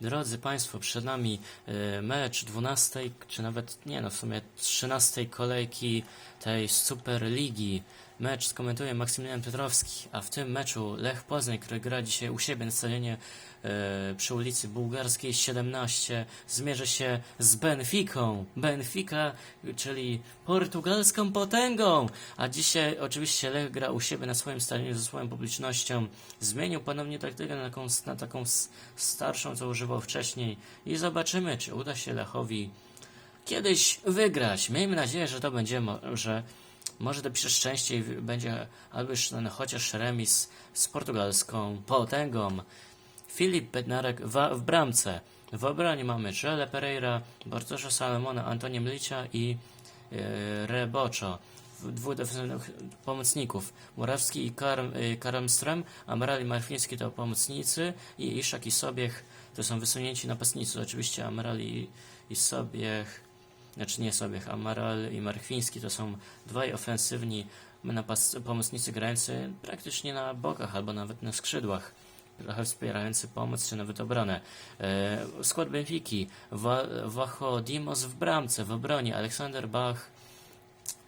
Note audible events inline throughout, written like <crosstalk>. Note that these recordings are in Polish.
Drodzy Państwo, przed nami e, mecz 12, czy nawet nie, no w sumie 13 kolejki tej Superligi. Mecz skomentuje Maksymilian Piotrowski, a w tym meczu Lech Poznań, który gra dzisiaj u siebie na stadionie e, przy ulicy Bułgarskiej 17, zmierzy się z Benficą. Benfica, czyli portugalską potęgą. A dzisiaj oczywiście Lech gra u siebie na swoim stadionie ze swoją publicznością. Zmienił ponownie taktykę na taką, na taką starszą, co używał wcześniej. I zobaczymy, czy uda się Lechowi kiedyś wygrać. Miejmy nadzieję, że to będzie, że może dopisze szczęście i wy- będzie albo ten chociaż remis z portugalską potęgą. Filip Bednarek w bramce. W obronie mamy Joele Pereira, Bartosza Salomona, Antonia Mlicia i e, Reboczo. Dwóch defensywnych pomocników. Murawski i Karm, e, Karamström, Amaral i Marfiński to pomocnicy i Iszak i Sobiech to są wysunięci napastnicy. Oczywiście Amaral i, i Sobiech znaczy nie Sobiech, Amaral i Marchwiński to są dwaj ofensywni pomocnicy grający praktycznie na bokach albo nawet na skrzydłach, trochę wspierający pomoc czy nawet obronę. E, skład Benfiki, Wa- Wacho Dimos w bramce, w obronie, Aleksander Bach,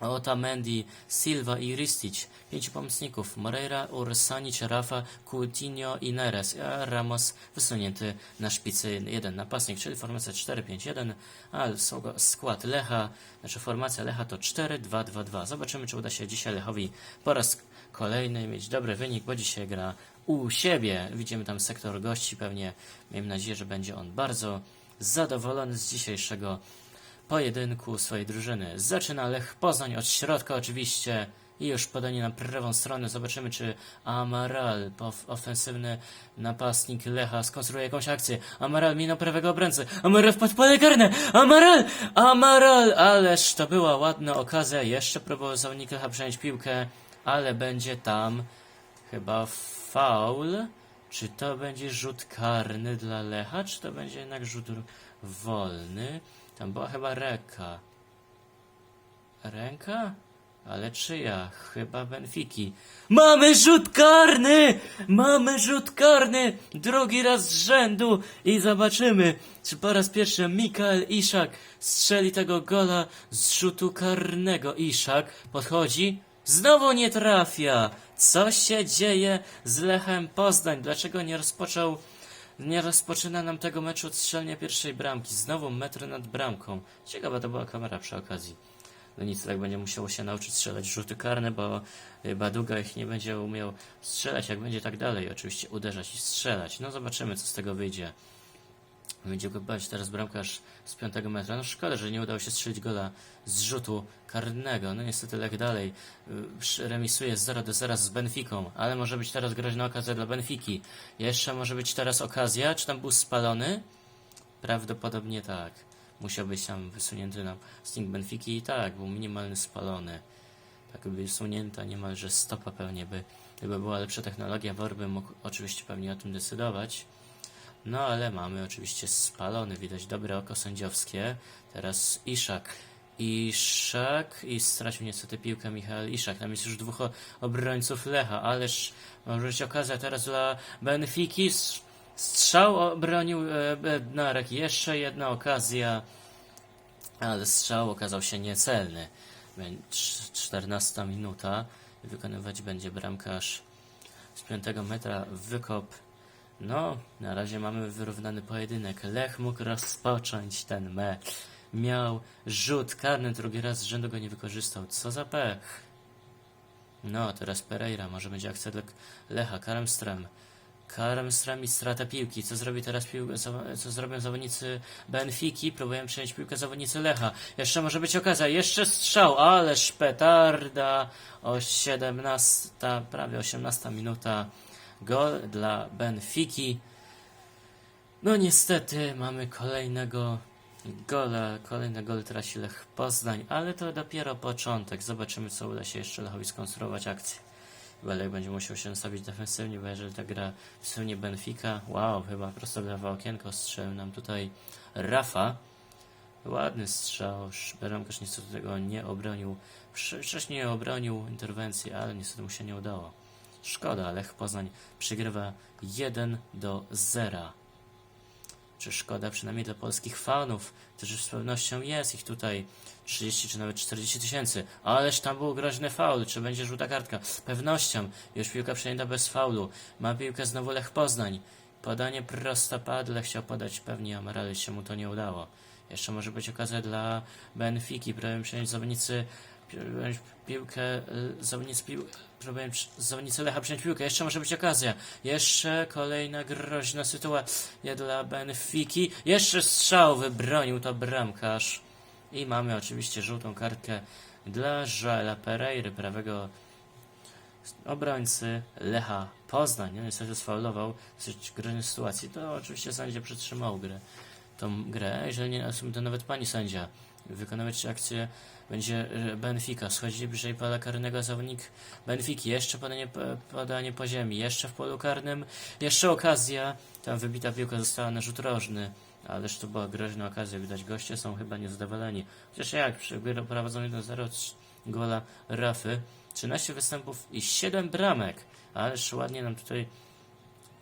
Otamendi, Silva i Ristic. Pięciu pomocników. Moreira, Ursanic, Rafa, Coutinho i Neres. A Ramos wysunięty na szpicy jeden napastnik, czyli formacja 4-5-1, a skład Lecha, znaczy formacja Lecha to 4-2-2-2. Zobaczymy, czy uda się dzisiaj Lechowi po raz kolejny mieć dobry wynik, bo dzisiaj gra u siebie. Widzimy tam sektor gości, pewnie miejmy nadzieję, że będzie on bardzo zadowolony z dzisiejszego pojedynku swojej drużyny. Zaczyna Lech Poznań od środka oczywiście i już podanie na prawą stronę. Zobaczymy, czy Amaral, ofensywny napastnik Lecha, skonstruuje jakąś akcję. Amaral minął prawego obrońcę. Amaral wpadł pole karne. Amaral! Amaral! Ależ to była ładna okazja. Jeszcze próbował zawodnik Lecha przejąć piłkę, ale będzie tam chyba faul. Czy to będzie rzut karny dla Lecha, czy to będzie jednak rzut wolny? Tam była chyba ręka. Ręka? Ale czyja? Chyba Benfiki. Mamy rzut karny! Mamy rzut karny! Drugi raz z rzędu i zobaczymy, czy po raz pierwszy Mikael Iszak strzeli tego gola z rzutu karnego. Iszak podchodzi, znowu nie trafia. Co się dzieje z Lechem Poznań? Dlaczego nie rozpoczął nie rozpoczyna nam tego meczu od strzelenia pierwszej bramki. Znowu metr nad bramką. Ciekawa to była kamera przy okazji. No nic, tak będzie musiało się nauczyć strzelać rzuty karne, bo y, Baduga ich nie będzie umiał strzelać, jak będzie tak dalej. Oczywiście uderzać i strzelać. No zobaczymy, co z tego wyjdzie. Będzie go bać teraz bramkarz z 5 metra. No szkoda, że nie udało się strzelić gola z rzutu karnego. No niestety Lech dalej y, remisuje 0 do 0 z Benfiką, ale może być teraz groźna okazja dla Benfiki. Jeszcze może być teraz okazja. Czy tam był spalony? Prawdopodobnie tak. Musiał być tam wysunięty na sting Benfiki i tak, był minimalny spalony. Tak by wysunięta niemalże stopa pewnie by, gdyby była lepsza technologia, WOR by mógł oczywiście pewnie o tym decydować. No ale mamy oczywiście spalony, widać dobre oko sędziowskie. Teraz Iszak. Iszak i stracił niestety piłkę Michał Iszak. Tam jest już dwóch obrońców Lecha, ależ może być okazja teraz dla Benfiki. Strzał obronił e, Bednarek. Jeszcze jedna okazja, ale strzał okazał się niecelny. Bę- cz- 14 minuta. Wykonywać będzie bramkarz z 5 metra wykop. No, na razie mamy wyrównany pojedynek. Lech mógł rozpocząć ten mecz. Miał rzut karny, drugi raz z rzędu go nie wykorzystał. Co za pech. No, teraz Pereira. Może będzie akcja dla Lecha. Karmström. Karmström i strata piłki. Co zrobi teraz pił... zawa- Co zrobią zawodnicy Benfiki? Próbują przejąć piłkę zawodnicy Lecha. Jeszcze może być okazja. Jeszcze strzał. Ależ petarda. O 17, prawie 18 minuta. Gol dla Benfiki. No niestety mamy kolejnego gola, kolejny gol traci Lech Poznań, ale to dopiero początek. Zobaczymy, co uda się jeszcze Lechowi skonstruować akcję. Lech będzie musiał się nastawić defensywnie, bo jeżeli ta gra wsunie Benfica, wow, chyba prosto w lewe okienko strzelił nam tutaj Rafa. Ładny strzał, Bramkarz niestety tego nie obronił. Wcz- Wcześniej obronił interwencję, ale niestety mu się nie udało. Szkoda, Lech Poznań przegrywa 1 do 0. Czy szkoda przynajmniej dla polskich fanów, którzy z pewnością jest ich tutaj 30 czy nawet 40 tysięcy. Ależ tam był groźny faul, czy będzie żółta kartka? Pewnością. Już piłka przejęta bez faulu. Ma piłkę znowu Lech Poznań. Podanie prostopadle chciał podać pewnie Amarale, się mu to nie udało. Jeszcze może być okazja dla Benfiki, próbują przejąć zawodnicy pi- piłkę, y, zawodnicy pił, próbują przy- zawodnicy Lecha przejąć piłkę, jeszcze może być okazja. Jeszcze kolejna groźna sytuacja dla Benfiki. Jeszcze strzał wybronił to bramkarz. I mamy oczywiście żółtą kartkę dla Joela Pereiry, prawego obrońcy Lecha Poznań. No niestety sfaulował w dosyć groźnej sytuacji. To oczywiście sędzia przytrzymał grę. Tą grę, jeżeli nie to nawet pani sędzia. Wykonywać akcję będzie e, Benfica. Schodzi bliżej pola karnego zawodnik Benfiki. Jeszcze podanie, po- podanie po ziemi. Jeszcze w polu karnym. Jeszcze okazja. Tam wybita piłka została na rzut rożny. Ależ to była groźna okazja. Widać, goście są chyba niezadowoleni. Chociaż jak prowadzą 1-0 trz- gola Rafy. 13 występów i 7 bramek. Ależ ładnie nam tutaj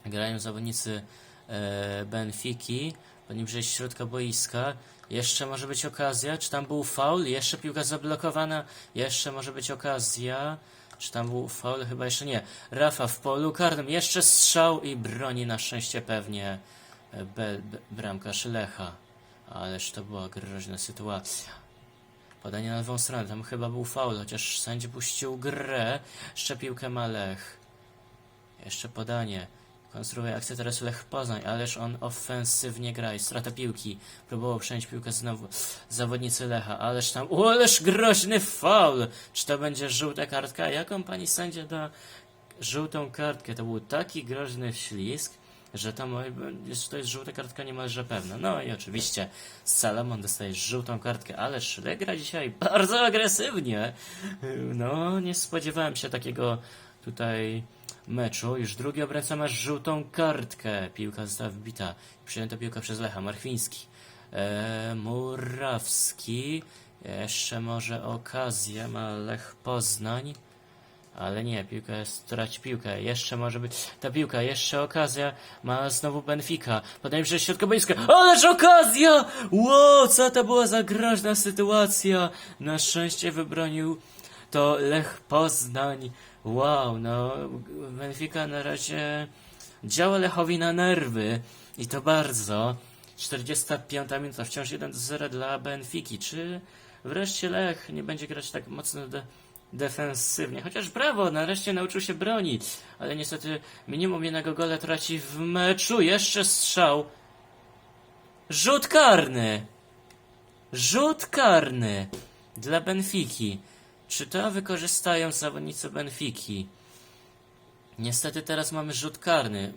grają zawodnicy e, Benfiki. Poniżej środka boiska. Jeszcze może być okazja. Czy tam był faul? Jeszcze piłka zablokowana. Jeszcze może być okazja. Czy tam był faul? Chyba jeszcze nie. Rafa w polu karnym. Jeszcze strzał i broni na szczęście pewnie e, be, be, bramkarz Lecha. Ależ to była groźna sytuacja. Podanie na lewą stronę. Tam chyba był faul, chociaż sędzia puścił grę. Jeszcze piłkę ma Lech. Jeszcze podanie. Konstruuje akcję teraz Lech Poznań, ależ on ofensywnie gra i strata piłki. Próbował przejąć piłkę znowu zawodnicy Lecha, ależ tam, o, ależ groźny faul! Czy to będzie żółta kartka? Jaką pani sędzia da żółtą kartkę? To był taki groźny ślizg, że to, mo- że to jest żółta kartka niemalże pewna. No i oczywiście Salomon dostaje żółtą kartkę, ależ Lech gra dzisiaj bardzo agresywnie. No, nie spodziewałem się takiego tutaj meczu. Już drugi obrońca ma żółtą kartkę. Piłka została wbita. Przyjęta piłka przez Lecha. Marchwiński. E, Murawski. Jeszcze może okazję ma Lech Poznań. Ale nie, piłka jest, traci piłkę. Jeszcze może być ta piłka, jeszcze okazja. Ma znowu Benfica. Podaje przez środka boiska. Ależ okazja! Ło, co to była za groźna sytuacja. Na szczęście wybronił to Lech Poznań. Wow, no Benfica na razie działa Lechowi na nerwy. I to bardzo. 45 minuta, wciąż 1-0 dla Benfiki. Czy wreszcie Lech nie będzie grać tak mocno de defensywnie? Chociaż brawo, nareszcie nauczył się bronić. Ale niestety minimum jednego gola traci w meczu. Jeszcze strzał. Rzut karny. Rzut karny dla Benfiki. Czy to wykorzystają zawodnicy Benfiki? Niestety teraz mamy rzut karny.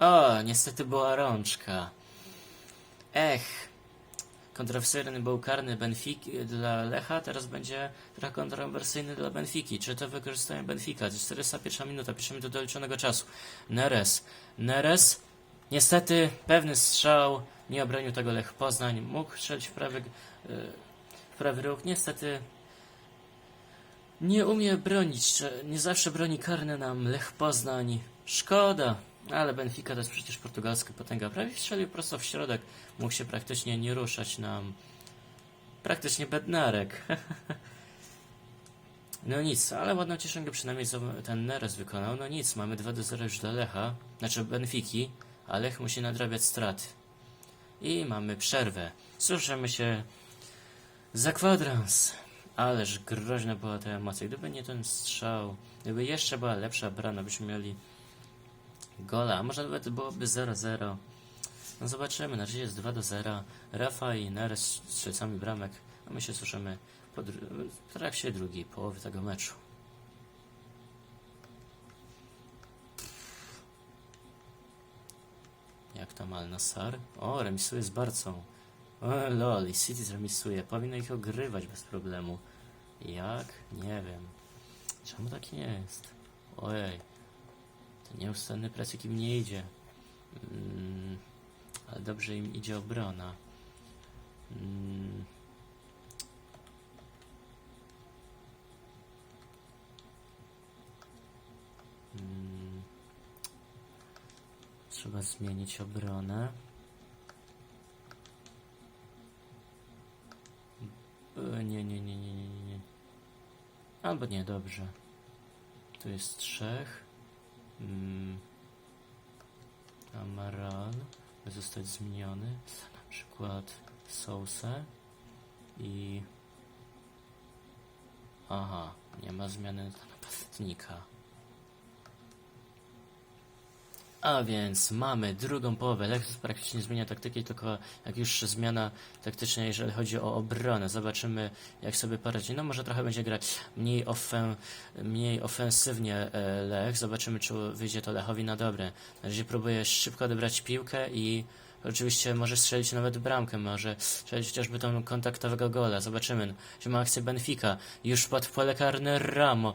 O, niestety była rączka. Ech. Kontrowersyjny był karny Benfiki dla Lecha, teraz będzie trochę kontrowersyjny dla Benfiki. Czy to wykorzystają jest 41 minuta, piszemy do doliczonego czasu. Neres. Neres. Niestety, pewny strzał. Nie obronił tego Lech Poznań. Mógł strzelić w prawy, e, w prawy ruch. Niestety nie umie bronić, nie zawsze broni karne nam Lech Poznań. Szkoda, ale Benfica to jest przecież portugalska potęga. Prawie strzelił prosto w środek, mógł się praktycznie nie ruszać nam. Praktycznie bednarek. <laughs> No nic, ale ładną cieszynkę przynajmniej ten Neres wykonał. No nic, mamy 2 do 0 już dla Lecha, znaczy Benfiki, a Lech musi nadrabiać straty. I mamy przerwę. Słyszymy się za kwadrans. Ależ groźna była ta emocja. Gdyby nie ten strzał, gdyby jeszcze była lepsza brana, byśmy mieli gola, a może nawet byłoby 0-0. No zobaczymy, na razie jest 2 do 0. Rafa i Neres z strzelcami bramek, a my się słyszymy po w trakcie drugiej połowy tego meczu. Jak tam Al Nassar? O, remisuje z Barcą. O, lol, i City zremisuje. Powinno ich ogrywać bez problemu. Jak? Nie wiem. Czemu tak jest? Ojej. Ten nieustanny presik im nie idzie. Mm, ale dobrze im idzie obrona. Mm. mm. Trzeba zmienić obronę. Yy, nie, nie, nie, nie. Albo nie, dobrze. Tu jest trzech. Mm. Amaral by zostać zmieniony. Na przykład Sousę i... Aha, nie ma zmiany napastnika. A więc mamy drugą połowę. Lexus praktycznie zmienia taktyki, tylko jak już zmiana taktyczna, jeżeli chodzi o obronę. Zobaczymy, jak sobie poradzi. No może trochę będzie grać mniej, ofen, mniej ofensywnie e, Lech. Zobaczymy, czy wyjdzie to Lechowi na dobre. Na razie próbuje szybko odebrać piłkę i oczywiście może strzelić nawet bramkę, może strzelić chociażby tą kontaktowego gola. Zobaczymy. Ma akcję Benfica. Już pod pole karne Ramo.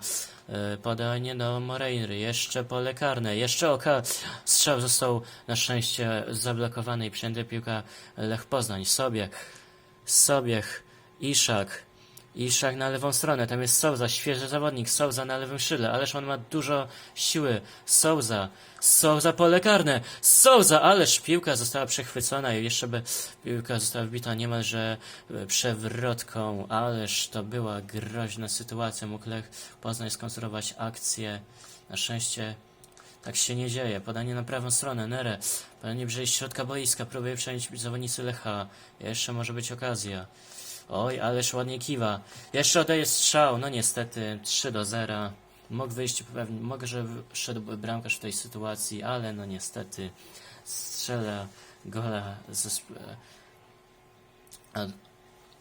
E, Podanie do Moreiry. Jeszcze pole karne. Jeszcze oka. Strzał został na szczęście zablokowany i przyjęty piłka Lech Poznań. Sobiech. Sobiech. Iszak. Iszak na lewą stronę. Tam jest Souza. Świeży zawodnik. Souza na lewym szyle. Ależ on ma dużo siły. Souza. Souza pole karne. Souza. Ależ piłka została przechwycona i jeszcze by piłka została wbita niemalże e, przewrotką. Ależ to była groźna sytuacja. Mógł Lech Poznań skonstruować akcję. Na szczęście tak się nie dzieje. Podanie na prawą stronę. Nere. Podanie bliżej środka boiska. Próbuje przejąć zawodnicy Lecha. Jeszcze może być okazja. Oj, ależ ładnie kiwa. Jeszcze oddaje strzał. No niestety 3 do 0. Mógł wyjść pewnie, mogę, że szedłby bramkarz w tej sytuacji, ale no niestety strzela gola ze sp- a,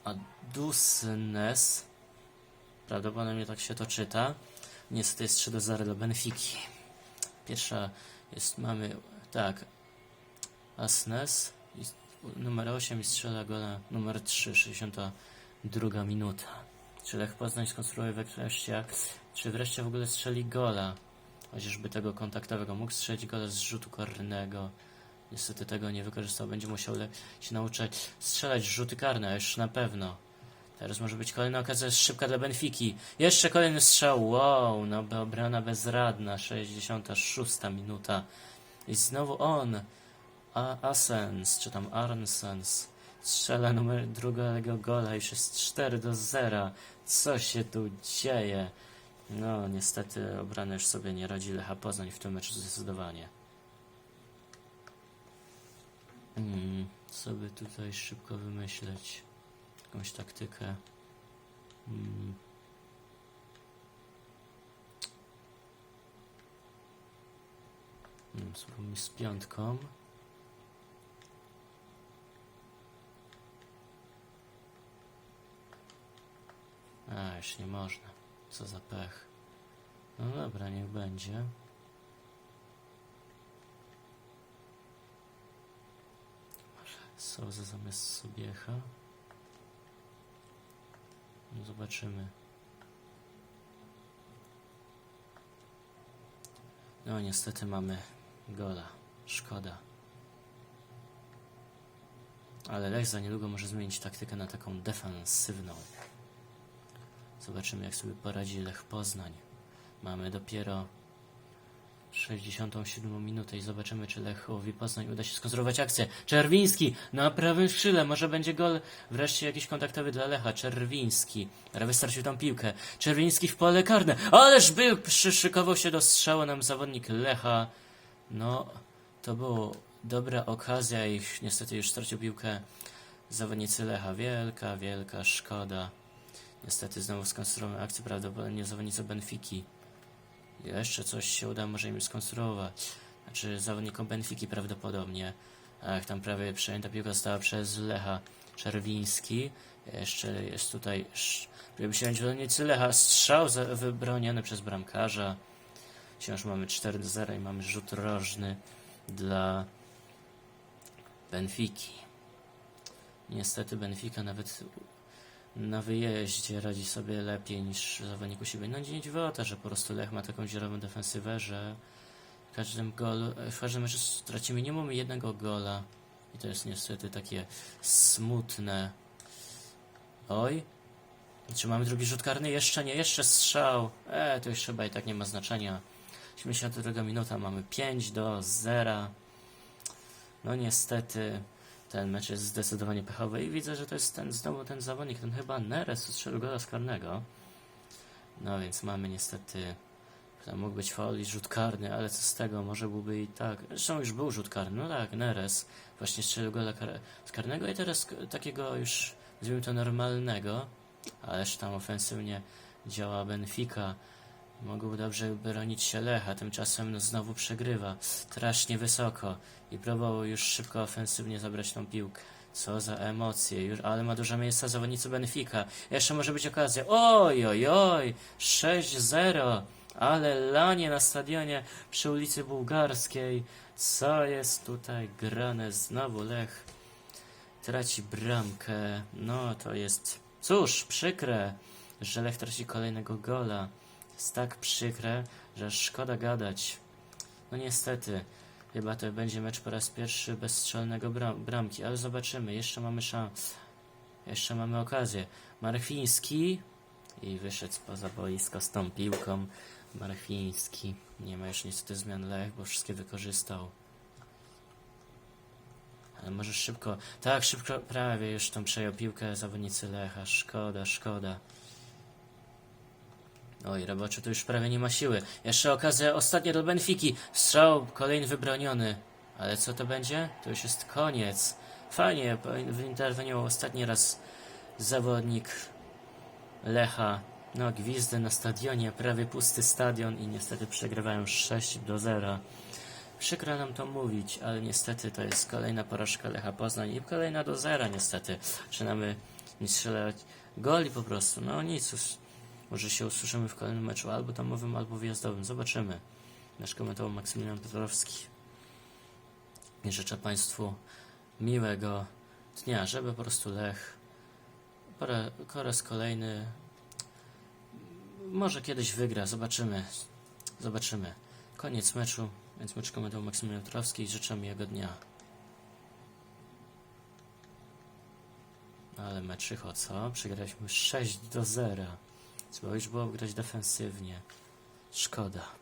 a Dusnes prawdopodobnie tak się to czyta. Niestety jest 3 do 0 do Benfiki. Pierwsza jest, mamy, tak, Asnes numer 8 i strzela gola numer 3, 62 minuta. Czy Lech Poznań skonstruuje wreszcie, czy wreszcie w ogóle strzeli gola, chociażby tego kontaktowego. Mógł strzelić gola z rzutu karnego. Niestety tego nie wykorzystał. Będzie musiał się nauczyć strzelać rzuty karne, już na pewno. Teraz może być kolejna okazja szybka dla Benfiki. Jeszcze kolejny strzał. Wow, no by obrona bezradna. 66 minuta. I znowu on. Asens, czy tam Arnsens. Strzela numer drugiego gola. Już jest 4 do 0. Co się tu dzieje? No, niestety obrona już sobie nie radzi Lecha Poznań w tym meczu zdecydowanie. Hmm, co by tutaj szybko wymyśleć? Jakąś taktykę. Hmm. Hmm, z piątką. Już nie można. Co za pech. No dobra, niech będzie. Może Souza zamiast Sobiecha. No zobaczymy. No niestety mamy gola. Szkoda. Ale Lech za niedługo może zmienić taktykę na taką defensywną. Zobaczymy, jak sobie poradzi Lech Poznań. Mamy dopiero 67 minutę i zobaczymy, czy Lechowi Poznań uda się skonstruować akcję. Czerwiński na prawym skrzydle. Może będzie gol wreszcie jakiś kontaktowy dla Lecha. Czerwiński. Ale wystarczył tam piłkę. Czerwiński w pole karne. Ależ był, przyszykował się do strzału nam zawodnik Lecha. No, to była dobra okazja i niestety już stracił piłkę zawodnicy Lecha. Wielka, wielka szkoda. Niestety znowu skonstruujemy akcję prawdopodobnie zawodnicy Benfiki. Jeszcze coś się uda może im skonstruować. Znaczy zawodnikom Benfiki prawdopodobnie. Ach, tam prawie przejęta piłka została przez Lecha Czerwiński. Jeszcze jest tutaj próbuje się zawodnicy Lecha. Strzał za- wybroniony przez bramkarza. Wciąż mamy 4 do 0 i mamy rzut rożny dla Benfiki. Niestety Benfica nawet na wyjeździe radzi sobie lepiej niż zawodnik u siebie. No nie dziwiło to, że po prostu Lech ma taką zierową defensywę, że w każdym golu, w każdym meczu straci minimum jednego gola. I to jest niestety takie smutne. Oj. Czy mamy drugi rzut karny? Jeszcze nie, jeszcze strzał. E, to już chyba i tak nie ma znaczenia. 72 minuta, mamy 5 do 0. No niestety ten mecz jest zdecydowanie pechowy i widzę, że to jest ten znowu ten zawodnik, ten chyba Neres strzelił gola z karnego. No więc mamy niestety, to mógł być faul i rzut karny, ale co z tego, może byłby i tak. Zresztą już był rzut karny, no tak, Neres właśnie strzelił gola kar z karnego i teraz takiego już, nazwijmy to normalnego, ależ tam ofensywnie działa Benfica. Mogą dobrze bronić się Lecha, tymczasem no, znowu przegrywa strasznie wysoko i próbował już szybko ofensywnie zabrać tą piłkę. Co za emocje, już, ale ma dużo miejsca zawodnicy Benfica. Jeszcze może być okazja. Oj, oj, oj, 6-0, ale lanie na stadionie przy ulicy Bułgarskiej. Co jest tutaj grane? Znowu Lech traci bramkę. No to jest, cóż, przykre, że Lech traci kolejnego gola. Jest tak przykre, że szkoda gadać. No niestety, chyba to będzie mecz po raz pierwszy bez strzelnego bram bramki, ale zobaczymy, jeszcze mamy szans. Jeszcze mamy okazję. Marfiński i wyszedł spoza boiska z tą piłką. Marfiński. Nie ma już niestety zmian Lech, bo wszystkie wykorzystał. Ale może szybko. Tak, szybko, prawie już tą przejął piłkę zawodnicy Lecha. Szkoda, szkoda. Oj, roboczy tu już prawie nie ma siły. Jeszcze okazja ostatnia do Benfiki. Strzał, kolejny wybroniony. Ale co to będzie? To już jest koniec. Fajnie, wyinterweniował ostatni raz zawodnik Lecha. No, gwizdy na stadionie, prawie pusty stadion i niestety przegrywają 6 do 0. Przykro nam to mówić, ale niestety to jest kolejna porażka Lecha Poznań i kolejna do zera niestety. Zaczynamy strzelać goli po prostu. No nic, us- może się usłyszymy w kolejnym meczu albo domowym, albo wyjazdowym. Zobaczymy. Nasz komentował Maksymilian Piotrowski. I życzę Państwu miłego dnia, żeby po prostu Lech po ra- po raz kolejny może kiedyś wygra. Zobaczymy. Zobaczymy. Koniec meczu, więc mecz komentował Maksymilian Piotrowski i życzę miłego dnia. Ale meczycho, co? Przegraliśmy 6 do 0. Trzeba już było grać defensywnie. Szkoda.